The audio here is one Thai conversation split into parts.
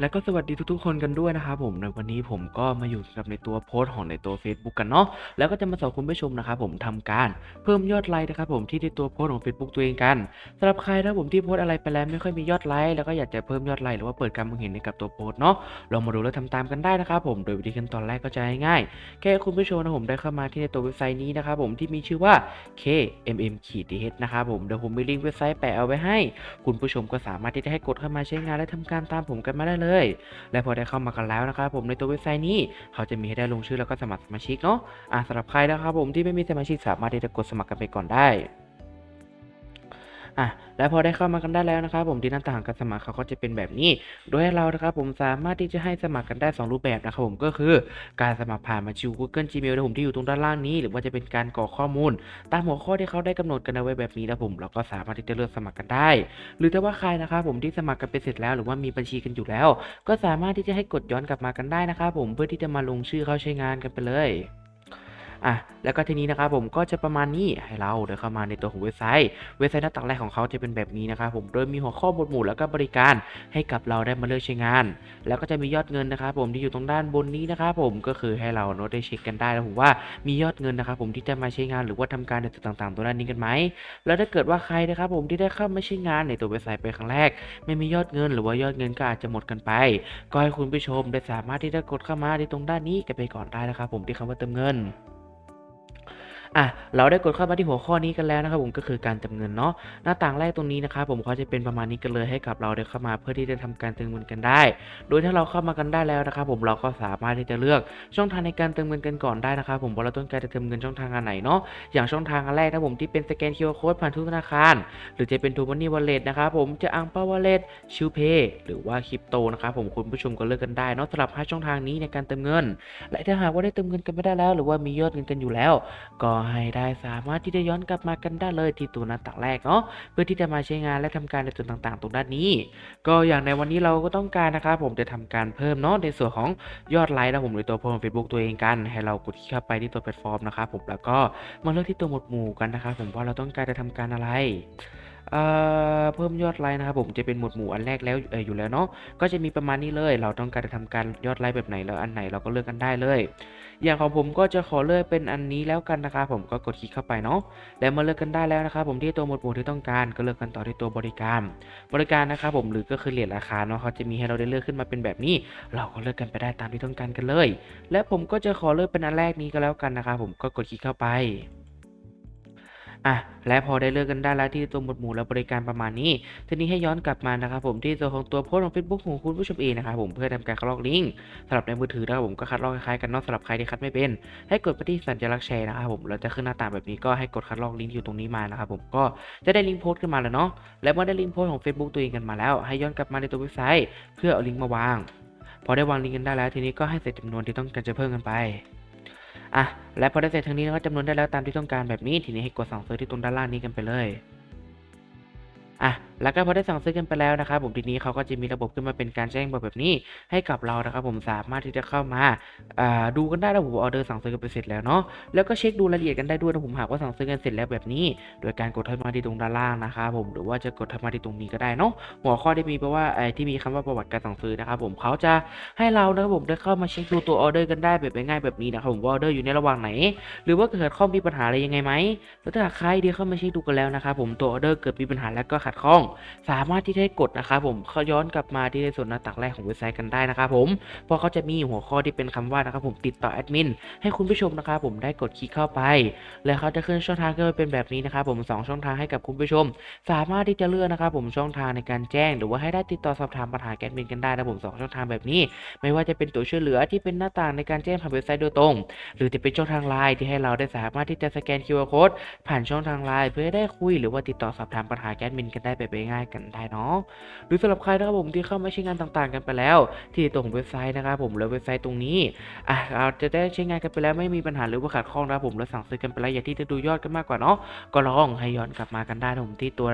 และก็สวัสดีทุกๆคนกันด้วยนะครับผมในวันนี้ผมก็มาอยู่กับในตัวโพสต์ของในตัว Facebook กันเนาะแล้วก็จะมาสอนคุณผู้ชมนะครับผมทำการเพิ่มยอดไลค์นะครับผมที่ในตัวโพสต์ของ Facebook ตัวเองกันสำหรับใครนะครับผมที่โพสต์อะไรไปแล้วไม่ค่อยมียอดไลค์แล้วก็อยากจะเพิ่มยอดไลค์หรือว่าเปิดการมองเห็นในกับตัวโพสต์เนาะลองมาดูแล้วทำตามกันได้นะครับผมโดยวิธีขั้นตอนแรกก็จะง่ายๆแค่คุณผู้ชมนะผมได้เข้ามาที่ในตัวเว็บไซต์นี้นะครับผมที่มีชื่อว่า kmm-th นะครับผมเดี๋ยวผมมีลิงก์เว็บไซต์แปะเอาไว้ให้ คุณผู้ชมก็สามารถที่จะให้กดเข้ามาใช้งานและทำการตามผมกันมาได้เลยและพอได้เข้ามากันแล้วนะครับผมในตัวเว็บไซต์นี้เขาจะมีให้ได้ลงชื่อแล้วก็สมัครสมาชิกเนาะอ่าสำหรับใครนะครับผมที่ไม่มีสมาชิกสามารถที่จะกดสมัครกันไปก่อนได้ อะและพอได้เข้ามากันได้แล้วนะครับผมที่หน้าต่างการสมัครเขาก็จะเป็นแบบนี้ โดยให้เรานะครับผมสามารถที่จะให้สมัครกันได้ 2 รูปแบบนะครับผมก็คือการสมัครผ่านมาชิว Google Gmail นะผมที่อยู่ตรงด้านล่างนี้ หรือว่าจะเป็นการกรอกข้อมูล ตามหัวข้อที่เขาได้กำหนดกันเอาไว้แบบนี้นะผมเราก็สามารถที่จะเลือกสมัครกันได้ หรือถ้าว่าใครนะครับผมที่สมัครกันไปเสร็จแล้ว หรือว่ามีบัญชีกันอยู่แล้ว ก็สามารถที่จะให้กดย้อนกลับมากันได้นะครับผมเพื่อที่จะมาลงชื่อเข้าใช้งานกันไปเลย อะแล้วก็ทีนี้นะครับผมก็จะประมาณนี้ให้เราเดินเข้ามาในตัวของเว็บไซต์ เว็บไซต์หน้าต่างแรกของเขาจะเป็นแบบนี้นะครับผมโดยมีหัวข้อหมวดหมู่แล้วก็บริการให้กับเราได้มาเลือกใช้งาน แล้วก็จะมียอดเงินนะครับผมที่อยู่ตรงด้านบนนี้นะครับผมก็คือให้เราเนาะได้เช็คกันได้นะผมว่ามียอดเงินนะครับผมที่จะมาใช้งานหรือว่าทำการในจุดต่างๆ ตัวด้านนี้กันไหมแล้วถ้าเกิดว่าใครนะครับผมที่ได้เข้ามาใช้งานในตัวเว็บไซต์ไปครั้งแรก ไม่มียอดเงิน หรือว่ายอดเงินก็อาจจะหมดกันไป ก็ให้คุณผู้ชมได้สามารถที่จะกดเข้ามาที่ตรงด้านนี้กันไปก่อนได้นะครับผมที่คำว่าเติมเงิน อะเราได้กดเข้ามาที่หัวข้อนี้กันแล้วนะครับผมก็คือการเติมเงินเนาะหน้าต่างแรกตรงนี้นะครับผมเขาจะเป็นประมาณนี้กันเลยให้กับเราได้เข้ามาเพื่อที่จะทำการเติมเงินกันได้ โดยถ้าเราเข้ามากันได้แล้วนะครับผมเราก็สามารถที่จะเลือกช่องทางในการเติมเงินกันก่อนได้นะครับผมว่าเราต้องการจะเติมเงินช่องทางอันไหนเนาะอย่างช่องทางอันแรกนะผมที่เป็นสแกน QR Code ผ่านทุกธนาคาร หรือจะเป็นทูมันนี่วอลเล็ตนะครับผมจะอังเปาวอลเล็ตชิวเพย์หรือว่าคริปโตนะครับผมคุณผู้ชมก็เลือกกันได้เนาะสำหรับ5ช่องทางนี้ในการเติมเงิน และถ้าหากว่าได้เติมเงินกันไม่ได้แล้ว หรือว่ามียอดเงินกันอยู่แล้วก็ให้ได้สามารถที่จะย้อนกลับมากันได้เลยที่ตัวหน้าต่างแรกเนาะเพื่อที่จะมาใช้งานและทำการในส่วนต่างๆ ตรงด้านนี้ ก็อย่างในวันนี้เราก็ต้องการนะครับผมจะทำการเพิ่มเนาะในส่วนของยอดไลค์นะผมในตัวโพสต์เฟซบุ๊กตัวเองกัน ให้เรากดเข้าไปที่ตัวแพลตฟอร์มนะครับผมแล้วก็มาเลือกที่ตัวหมวดหมู่กันนะครับผมว่าเราต้องการจะทำการอะไร เเพิ่มยอดไลค์นะครับผมจะเป็นหมวดหมู่อันแรกแล้วออยู่แล้วเนาะก็จะมีประมาณนี้เลย เราต้องการจะทำการยอดไลค์แบบไหนแล้วอันไหนเราก็เลือกกันได้เลย อย่างของผมก็จะขอเลือกเป็นอันนี้แล้วกันนะครับผมก็กดคลิกเข้าไปเนาะแล้วมาเลือกกันได้แล้วนะครับผมที่ตัวหมวดหมู่ที่ต้องการก็เลือกกันต่อที่ตัวบริการ บริการนะครับผมหรือก็คือเหรียญราคาเนาะเขาจะมีให้เราได้เลือกขึ้นมาเป็นแบบนี้ เราก็เลือกกันไปได้ตามที่ต้องการกันเลย และผมก็จะขอเลือกเป็นอันแรกนี้ก็แล้วกันนะครับผมก็กดคลิกเข้าไป อะและพอได้เลือกกันได้แล้วที่ตัวหมวดหมู่และบริการประมาณนี้ ทีนี้ให้ย้อนกลับมานะครับผมที่ตัวของตัวโพสต์ของ Facebook ของคุณผู้ชมเองนะครับผมเพื่อทำการคัดลอกลิงก์สำหรับในมือถือนะครับผมก็คัดลอกคล้ายๆกันนาะสำหรับใครที่คัดไม่เป็น ให้กดไปที่สัญลักษณ์แชร์นะครับผมเราจะขึ้นหน้าต่างแบบนี้ก็ให้กดคัดลอกลิงก์อยู่ตรงนี้มานะครับผมก็จะได้ลิงก์โพสต์ขึ้นมาแล้วเนาะและเมื่อได้ลิงก์โพสต์ของ Facebook ตัวเองกันมาแล้ว ให้ย้อนกลับมาในตัวเว็บไซต์ เพื่อเอาลิงก์มาวาง พอได้วางลิงก์กันได้แล้ว ทีนี้ก็ให้ใส่จำนวนที่ต้องการจะเพิ่มกันไปอะ และพอได้เส่ทางนี้ก็จำนวนได้แล้วตามที่ต้องการแบบนี้ ทีนี้ให้กดสั่งซื้อที่ตรงด้านล่างนี้กันไปเลย อะ แล้วก็พอได้สั่งซื้อกันไปแล้วนะครับผมทีนี้เขาก็จะมีระบบขึ้นมาเป็นการแจ้งบอกแบบนี้ ให้กับเรานะครับผมสามารถที่จะเข้ามาดูกันได้นะผมออเดอร์สั่งซื้อกันไปเสร็จแล้วเนาะแล้วก็เช็คดูรายละเอียดกันได้ด้วยนะผมหากว่าสั่งซื้อกันเสร็จแล้วแบบนี้ โดยการกดเข้ามาที่ตรงด้านล่างนะครับผมหรือว่าจะกดเข้ามาที่ตรงนี้ก็ได้เนาะหัวข้อที่มีแปลว่าไอ้ที่มีคำว่าประวัติการสั่งซื้อนะครับผมเขาจะให้เรานะครับผมได้เข้ามาเช็คดูตัวออเดอร์กันได้แบบง่ายๆแบบนี้นะครับผมว่าออเดอร์อยู่ในระหว่างไหน หรือว่าเกิดข้อมีปัญหาอะไรยังไงไหมแล้วถ้าใครที่เข้ามาเช็คดูกันแล้วนะครับผมตัวออเดอร์เกิดมีปัญหาแล้วก็ขัดข้องสามารถที่จะกดนะครับผมเขาย้อนกลับมาที่ในส่วนหน้าต่างแรกของเว็บไซต์กันได้นะครับผมเพราะเขาจะมีหัวข้อที่เป็นคำว่านะครับผมติดต่อแอดมินให้คุณผู้ชมนะครับผมได้กดคลิกเข้าไป แล้วเขาจะขึ้นช่องทางขึ้นมาเป็นแบบนี้นะครับผมสองช่องทางให้กับคุณผู้ชม สามารถที่จะเลือกนะครับผมช่องทางในการแจ้ง หรือว่าให้ได้ติดต่อสอบถามปัญหาแอดมินกันได้นะผมสองช่องทางแบบนี้ ไม่ว่าจะเป็นตัวช่วยเหลือที่เป็นหน้าต่างในการแจ้งผ่านเว็บไซต์โดยตรง หรือจะเป็นช่องทางไลน์ที่ให้เราได้สามารถที่จะสแกน QR code ผ่านช่องทางไลน์เพื่อได้คุยหรือว่าติดต่อสอบถามปัญหาแอดมินกันได้แบบง่ายกันได้เนาะหรือสำหรับใครนะครับผมที่เข้ามาใช้งานต่างๆกันไปแล้ว ที่ตรงเว็บไซต์นะครับผมแล้วเว็บไซต์ตรงนี้อะเราจะได้ใช้งานกันไปแล้วไม่มีปัญหาหรือว่าขาดข้องนะครับผมแล้วสั่งซื้อกันไปแล้วอยากที่จะดูยอดกันมากกว่าเนาะก็ลองให้ย้อนกลับมากันได้นะผมที่ตัว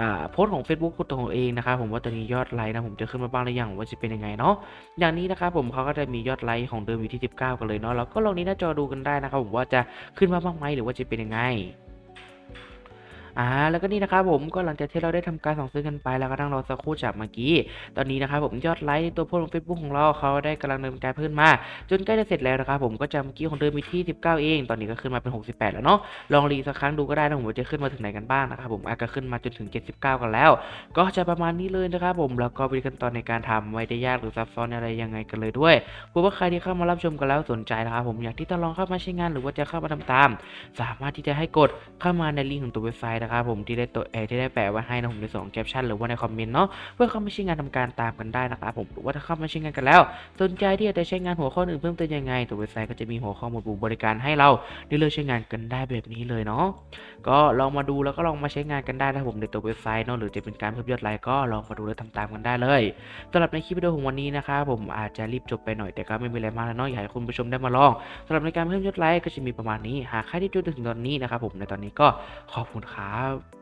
อ่าโพสต์ของ Facebook ตัวของเองนะครับผมว่าตอนนี้ยอดไลค์นะผมจะขึ้นมาบ้างหรือยังว่าจะเป็นยังไงเนาะอย่างนี้นะครับผมเขาก็จะมียอดไลค์ของเดิมอยู่ที่ 19 กันเลยเนาะเราก็ลองนี้หน้าจอดูกันได้นะครับผมว่าจะขึ้นมาบ้างไหมหรือว่าจะเป็นยังไง อ่าแล้วก็นี่นะครับผมก็หลังจากที่เราได้ทำการสั่งซื้อกันไปแล้วก็นั่งรอสักครู่จากเมื่อกี้ ตอนนี้นะครับผมยอดไลค์ในตัวโพสต์ของ Facebook ของเราเขาได้กำลังดำเนินการเพิ่มมา จนใกล้จะเสร็จแล้วนะครับผมก็จากเมื่อกี้ของเดิมมีที่ 19 เอง ตอนนี้ก็ขึ้นมาเป็น 68 แล้วเนาะลองรีสักครั้งดูก็ได้นะผมว่าจะขึ้นมาถึงไหนกันบ้างนะครับผมอาจจะขึ้นมาจนถึง 79 กันแล้ว ก็จะประมาณนี้เลยนะครับผมแล้วก็วิธีขั้นตอนในการทำไม่ได้ยากหรือซับซ้อนอะไรยังไงกันเลยด้วยเพื่อว่าใครที่เข้ามารับชมกันแล้วสนใจนะครับผมอยากที่จะลองเข้ามาใช้งานหรือว่าจะเข้ามาทำตาม สามารถที่จะให้กดเข้ามาในลิงก์ของตัวเว็บไซต์นะครับผมที่ได้ตัวเอที่ได้แปะไว้ให้นะผมในส่วนของแคปชั่นหรือว่าในคอมเมนต์เนาะเพื่อเข้ามาใช้งานทำการตามกันได้นะครับผมหรือว่าถ้าเข้ามาใช้งานกันแล้ว สนใจที่จะใช้งานหัวข้ออื่นเพิ่มเติมยังไง ตัวเว็บไซต์ก็จะมีหัวข้อหมวดหมู่บริการให้เราได้เลือกใช้งานกันได้แบบนี้เลยเนาะก็ลองมาดูแล้วก็ลองมาใช้งานกันได้นะผมในตัวเว็บไซต์เนาะหรือจะเป็นการเพิ่มยอดไลค์ก็ลองมาดูและทำตามกันได้เลยสำหรับในคลิปวิดีโอของวันนี้นะครับผมอาจจะรีบจบไปหน่อยแต่ก็ไม่มีอะไรมากแล้วเนาะอยากให้คุณผู้ชมได้มาลองสำหรับในการเพิ่มยอดไลค์ก็จะมีประมาณนี้หากใครที่ดูถึงตอนนี้นะครับผมในตอนนี้ก็ขอบคุณครับ out.